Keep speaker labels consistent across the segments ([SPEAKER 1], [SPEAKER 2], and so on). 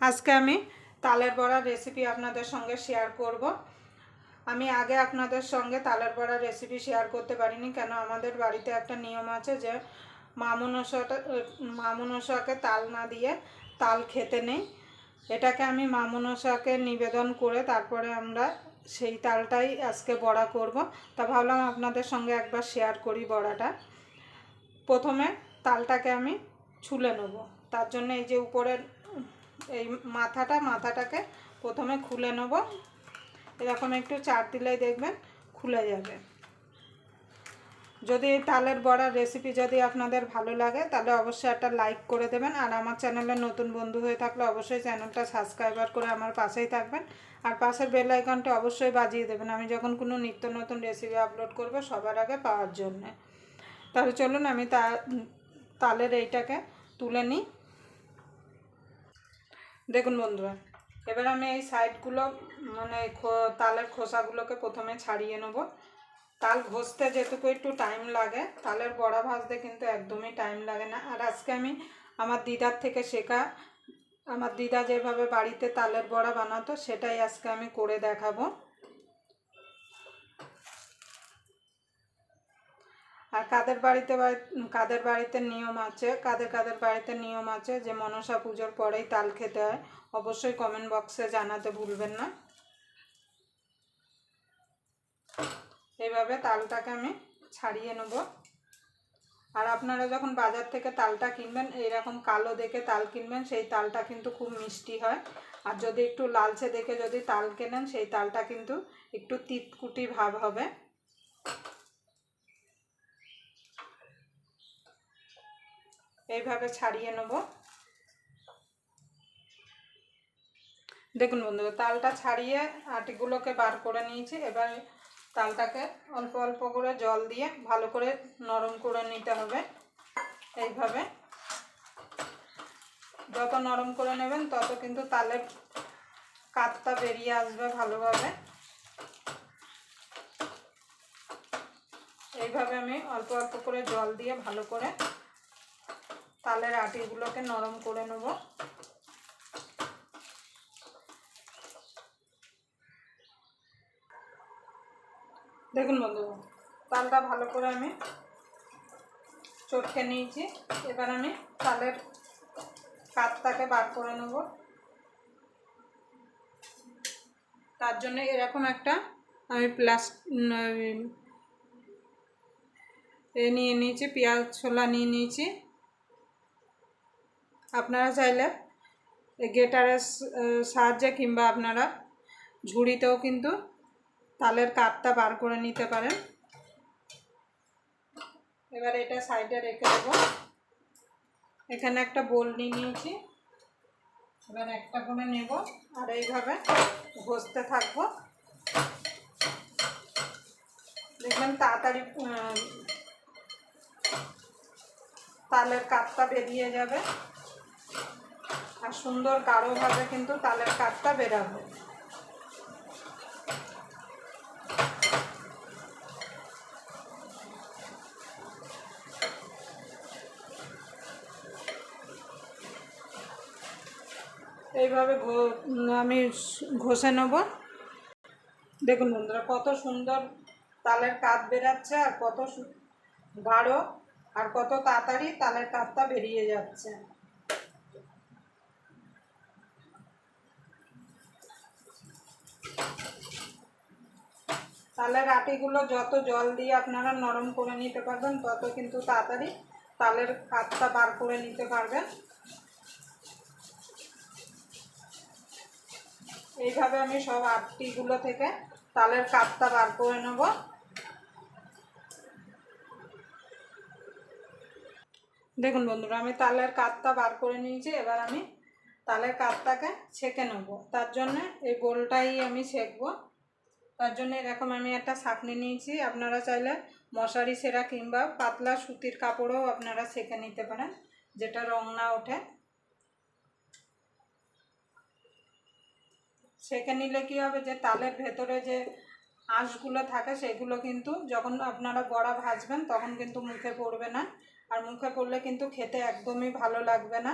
[SPEAKER 1] আজকে আমি তালের বড়ার রেসিপি আপনাদের সঙ্গে শেয়ার করব। আমি আগে আপনাদের সঙ্গে তালের বড়ার রেসিপি শেয়ার করতে পারিনি, কেন আমাদের বাড়িতে একটা নিয়ম আছে যে মামনসাটা মামনসাকে তাল না দিয়ে তাল খেতে নেই। এটাকে আমি মামনসাকে নিবেদন করে তারপরে আমরা সেই তালটাই আজকে বড়া করব। তা ভাবলাম আপনাদের সঙ্গে একবার শেয়ার করি বড়াটা। প্রথমে তালটাকে আমি ছুলে নেব। তার জন্য এই যে উপরের এই মাথাটা, মাথাটাকে প্রথমে খুলে নেব। এরকম একটু চার দিলেই দেখবেন, খুলে যাবে। যদি এই তালের বড়ার রেসিপি যদি আপনাদের ভালো লাগে, তাহলে অবশ্যই একটা লাইক করে দেবেন। আর আমার চ্যানেলে নতুন বন্ধু হয়ে থাকলে অবশ্যই চ্যানেলটা সাবস্ক্রাইবার করে আমার পাশেই থাকবেন। আর পাশের বেল আইকনটা অবশ্যই বাজিয়ে দেবেন। আমি যখন কোনো নিত্য নতুন রেসিপি আপলোড করব সবার আগে পাওয়ার জন্যে। তাহলে চলুন আমি তা তালের এইটাকে তুলে নিই। দেখুন বন্ধুরা, এবার আমি এই সাইডগুলো মানে তালের খোসাগুলোকে প্রথমে ছাড়িয়ে নেব। তাল ঘষতে যেটুকু একটু টাইম লাগে, তালের বড়া ভাজতে কিন্তু একদমই টাইম লাগে না। আর আজকে আমি আমার দিদার থেকে শেখা, আমার দিদা যেভাবে বাড়িতে তালের বড়া বানাতো, সেটাই আজকে আমি করে দেখাবো। আর কাদের বাড়িতে বাড়ি- কাদের বাড়িতে নিয়ম আছে, কাদের কাদের বাড়িতে নিয়ম আছে যে মনসা পুজোর পরেই তাল খেতে হয়, অবশ্যই কমেন্ট বক্সে জানাতে ভুলবেন না। এইভাবে তালটাকে আমি ছাড়িয়ে নেব। আর আপনারা যখন বাজার থেকে তালটা কিনবেন, এইরকম কালো দেখে তাল কিনবেন, সেই তালটা কিন্তু খুব মিষ্টি হয়। আর যদি একটু লালচে দেখে যদি তাল কেনেন, সেই তালটা কিন্তু একটু তিতকুটি ভাব হবে। এইভাবে ছাড়িয়ে নেব। দেখুন বন্ধুরা, তালটা ছাড়িয়ে আটিগুলোকে বার করে নিয়েছি। এবার তালটাকে অল্প অল্প করে জল দিয়ে ভালো করে নরম করে নিতে হবে। এইভাবে যত নরম করে নেবেন, তত কিন্তু তালের কাতটা বেরিয়ে আসবে ভালোভাবে। এইভাবে আমি অল্প অল্প করে জল দিয়ে ভালো করে তালের আটিগুলোকে নরম করে নেব। দেখুন বন্ধু, তালটা ভালো করে আমি চটকে নিয়েছি। এবার আমি তালের কাতটাকে বার করে নেব। তার জন্য এরকম একটা আমি প্লাস এ নিয়ে নিয়েছি, পেঁয়াজ ছোলা নিয়ে নিয়েছি। আপনারা চাইলে গেটারের সাহায্যে কিংবা আপনারা ঝুড়িতেও কিন্তু তালের কাঠটা বার করে নিতে পারেন। এবার এটা সাইডে রেখে দেবো। এখানে একটা বোল নিয়ে নিয়েছি। এবার একটা করে নেব আর এইভাবে ঘষতে থাকব। দেখবেন তাড়াতাড়ি তালের কাঠটা বেরিয়ে যাবে। আর সুন্দর গাঢ়ভাবে কিন্তু তালের কাঠটা বেরাবে। এইভাবে আমি ঘষে নেব। দেখুন বন্ধুরা, কত সুন্দর তালের কাঠ বেরাচ্ছে আর কত গাঢ় আর কত তাড়াতাড়ি তালের কাঠটা বেরিয়ে যাচ্ছে। তালের আটিগুলো যত জল দিয়ে আপনারা নরম করে নিতে পারবেন, তত কিন্তু তাড়াতাড়ি তালের কাঠটা বার করে নিতে পারবেন। এইভাবে আমি সব আটটিগুলো থেকে তালের কাঠটা বার করে নেব। দেখুন বন্ধুরা, আমি তালের কাঠটা বার করে নিয়েছি, এবার আমি তালের কাঠটাকে ছেঁকে নেব। তার জন্য এই বোলটাই আমি ছেঁকবো। তার জন্য এরকম আমি একটা ছাঁকনি নিয়েছি। আপনারা চাইলে মশারি সেরা কিংবা পাতলা সুতির কাপড়ও আপনারা ছেঁকে নিতে পারেন, যেটা রং না ওঠে। সেঁকে নিলে কী হবে যে, তালের ভেতরে যে আঁশগুলো থাকে, সেগুলো কিন্তু যখন আপনারা বড়া ভাজবেন, তখন কিন্তু মুখে পড়বে না। আর মুখে পড়লে কিন্তু খেতে একদমই ভালো লাগবে না।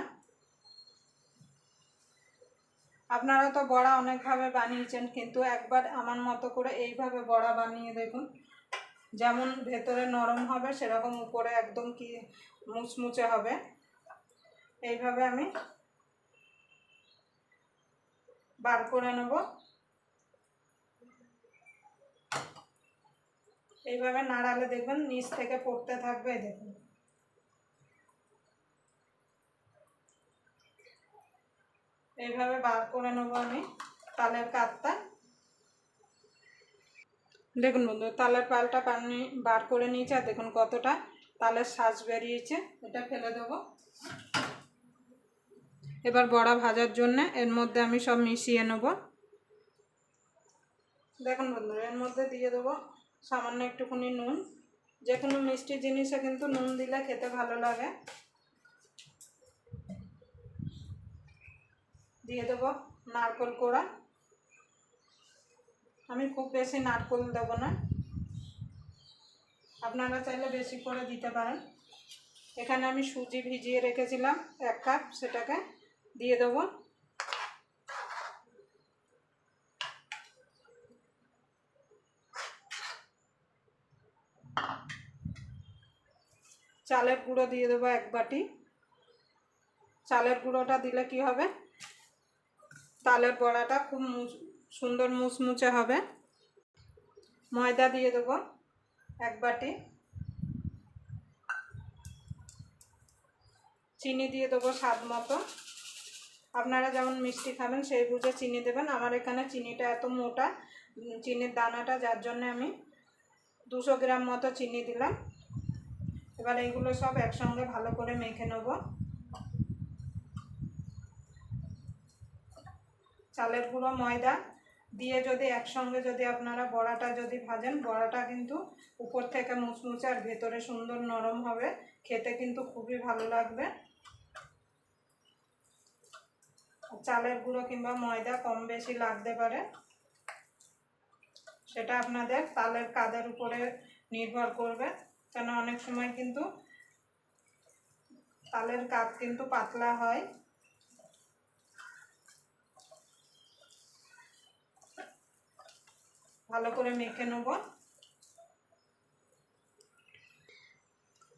[SPEAKER 1] আপনারা তো বড়া অনেকভাবে বানিয়েছেন, কিন্তু একবার আমার মতো করে এইভাবে বড়া বানিয়ে দেখুন। যেমন ভেতরে নরম হবে, সেরকম উপরে একদম কি মুচমুচে হবে। এইভাবে আমি বার করে নেব। এইভাবে নাড়ালে দেখবেন নিচ থেকে পড়তে থাকবে, দেখুন। এইভাবে বার করে নেব আমি তালের কাতটা দেখুন বন্ধু তালের পালটা পানি বার করে নিয়েছে, আর দেখুন কতটা তালের শ্বাস বেরিয়েছে, এটা ফেলে দেবো। এবার বড়া ভাজার জন্য এর মধ্যে আমি সব মিশিয়ে নেব। দেখুন বন্ধুরা, এর মধ্যে দিয়ে দেবো সামান্য একটুখানি নুন। যে কোনো মিষ্টি জিনিসে কিন্তু নুন দিলে খেতে ভালো লাগে। দিয়ে দেবো নারকোল কোড়া। আমি খুব বেশি নারকোল দেবো না। আপনারা চাইলে বেশি করে দিতে পারেন। এখানে আমি সুজি ভিজিয়ে রেখেছিলাম, এক কাপ সেটাকে দিয়ে দেবো। চালের গুঁড়ো দিয়ে দেবো এক বাটি। চালের গুঁড়োটা দিলে কি হবে? তালের বড়াটা খুব সুন্দর মুচমুচে হবে। ময়দা দিয়ে দেবো এক বাটি। চিনি দিয়ে দেবো স্বাদ মতো। আপনারা যেমন মিষ্টি খাবেন, সেই বুঝে চিনি দেবেন। আমার এখানে চিনিটা এত মোটা চিনির দানাটা যার জন্য আমি দুশো গ্রাম মতো চিনি দিলাম। এবার এইগুলো সব একসঙ্গে ভালো করে মেখে নেব। চালের গুঁড়ো, ময়দা দিয়ে যদি একসঙ্গে যদি আপনারা বড়াটা যদি ভাজেন, বড়াটা কিন্তু উপর থেকে মুচমুচে আর ভেতরে সুন্দর নরম হবে। খেতে কিন্তু খুবই ভালো লাগবে। চালের গুঁড়ো কিংবা ময়দা কম বেশি লাগতে পারে। সেটা আপনাদের তালের কাদের উপরে নির্ভর করবে। কেন অনেক সময় কিন্তু তালের কাপ কিন্তু পাতলা হয়। ভালো করে মেখে নেব।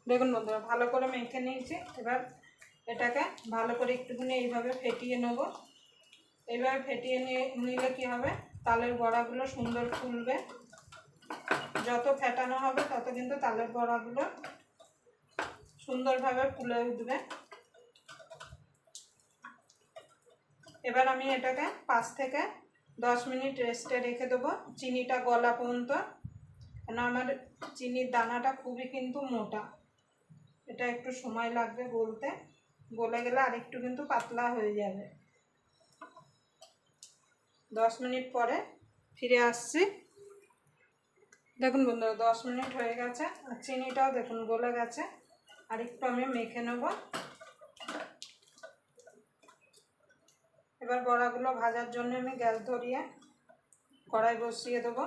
[SPEAKER 1] দেখুন বন্ধুরা, ভালো করে মেখে নিয়েছি। এবার এটাকে ভালো করে একটুখানি এইভাবে ফেটিয়ে নেব। এইভাবে ফেটিয়ে নিয়ে নিলে কী হবে? তালের বড়াগুলো সুন্দর ফুলবে। যত ফেটানো হবে, তত কিন্তু তালের বড়াগুলো সুন্দরভাবে ফুলে উঠবে। এবার আমি এটাকে পাঁচ থেকে দশ মিনিট রেস্টে রেখে দেবো। চিনিটা গলা পর্যন্ত। কেন আমার চিনির দানাটা খুবই কিন্তু মোটা। এটা একটু সময় লাগবে বলতে গলে গেলে আরেকটু কিন্তু পাতলা হয়ে যাবে। দশ মিনিট পরে ফিরে আসছি। দেখুন বন্ধুরা, দশ মিনিট হয়ে গেছে। আর চিনিটাও দেখুন গলে গেছে। আর একটু আমি মেখে নেব। এবার বড়াগুলো ভাজার জন্য আমি গ্যাস ধরিয়ে কড়াই বসিয়ে দেবো।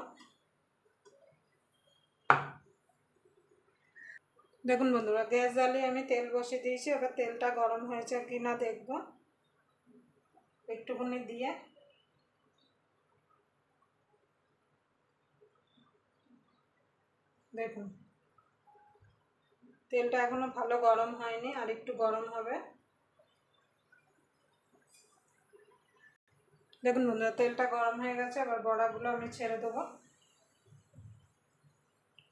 [SPEAKER 1] দেখুন বন্ধুরা, গ্যাস জ্বালিয়ে আমি তেল বসিয়ে দিয়েছি, এবার তেলটা গরম হয়েছে কি না দেখব। একটুখানি দিয়ে দেখুন, তেলটা এখনও ভালো গরম হয়নি, আর একটু গরম হবে। দেখুন বন্ধুরা, তেলটা গরম হয়ে গেছে, এবার বড়াগুলো আমি ছেড়ে দেবো।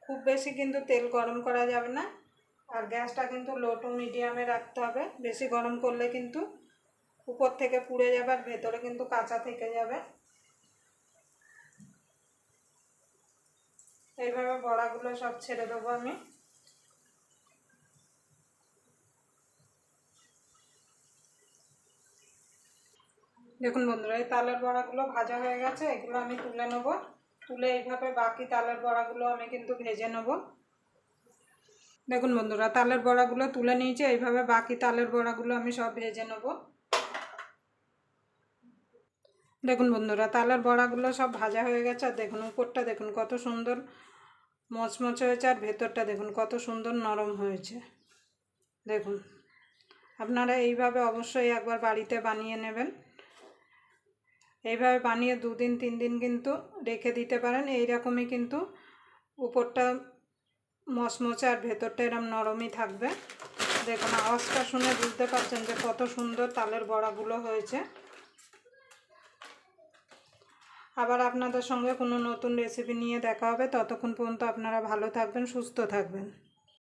[SPEAKER 1] খুব বেশি কিন্তু তেল গরম করা যাবে না, আর গ্যাসটা কিন্তু লো টু মিডিয়ামে রাখতে হবে। বেশি গরম করলে কিন্তু উপর থেকে পুড়ে যাবে আর ভেতরে কিন্তু কাঁচা থেকে যাবে। এইভাবে বড়াগুলো সব ছেড়ে দেবো আমি। দেখুন বন্ধুরা, এই তালের বড়াগুলো ভাজা হয়ে গেছে, এগুলো আমি তুলে নেব। তুলে এইভাবে বাকি তালের বড়াগুলো আমি কিন্তু ভেজে নেব। দেখুন বন্ধুরা, তালের বড়াগুলো তুলে নিয়েছি এইভাবে বাকি তালের বড়াগুলো আমি সব ভেজে নেব। দেখুন বন্ধুরা, তালের বড়াগুলো সব ভাজা হয়ে গেছে, আর দেখুন উপরটা দেখুন কত সুন্দর মচমচ হয়েছে, আর ভেতরটা দেখুন কত সুন্দর নরম হয়েছে। দেখুন, আপনারা এইভাবে অবশ্যই একবার বাড়িতে বানিয়ে নেবেন। এইভাবে বানিয়ে দুদিন তিন দিন কিন্তু রেখে দিতে পারেন। এই রকমই কিন্তু উপরটা মচমচে আর ভেতরটা এরম নরমই থাকবে। দেখুন, আওয়াজটা শুনে বুঝতে পারছেন যে কত সুন্দর তালের বড়াগুলো হয়েছে। আবার আপনাদের সঙ্গে কোনো নতুন রেসিপি নিয়ে দেখা হবে। ততক্ষণ পর্যন্ত আপনারা ভালো থাকবেন, সুস্থ থাকবেন।